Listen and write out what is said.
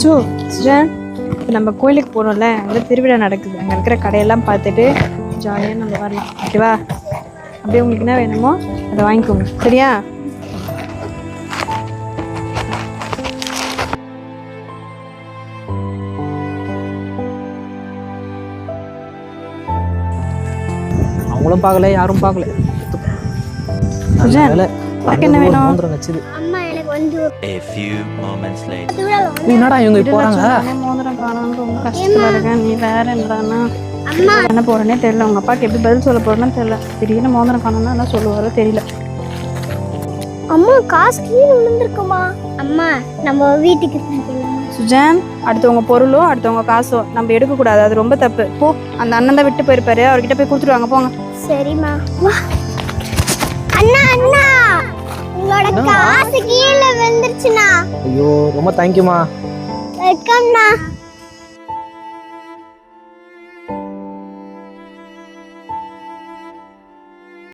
அச்சோ சுஜன் இப்போ நம்ம கோயிலுக்கு போகிறோம்ல அங்கே திருவிழா நடக்குது. அங்கே இருக்கிற கடையெல்லாம் பார்த்துட்டு ஜாலியாக நம்ம வரலாம். ஓகேவா அப்படியே உங்களுக்கு என்ன வேணுமோ அதை வாங்கிக்கோங்க. சரியா? அவங்களும் பார்க்கல யாரும் பார்க்கல. என்ன வேணும்? A few moments later. ஏய், என்னடா இவங்க போறாங்க? மோதிரம் காணோம்னு ரொம்ப இருக்கேன் நீ வேற என்னடானா அம்மா. என்ன போகிறேனே தெரியல. உங்கள் அப்பாவுக்கு எப்படி பதில் சொல்ல போகிறேன்னு தெரியல. திடீர்னு மோதிரம் காணோம்னா என்ன சொல்லுவாரோ தெரியல. அம்மா காசு கீழே விழுந்திருக்குமா? அம்மா நம்ம வீட்டுக்கு? சுஜான் அடுத்தவங்க பொருளோ அடுத்தவங்க காசோ நம்ம எடுக்கக்கூடாது. அது ரொம்ப தப்பு. போ அந்த அண்ணன் தான் விட்டு போயிருப்பாரு. அவர்கிட்ட போய் கொடுத்துருவாங்க போங்க. சரிம்மா. அண்ணா அண்ணா. ஐயோ ரொம்ப தேங்க்யூமா வெல்கம்ண்ணா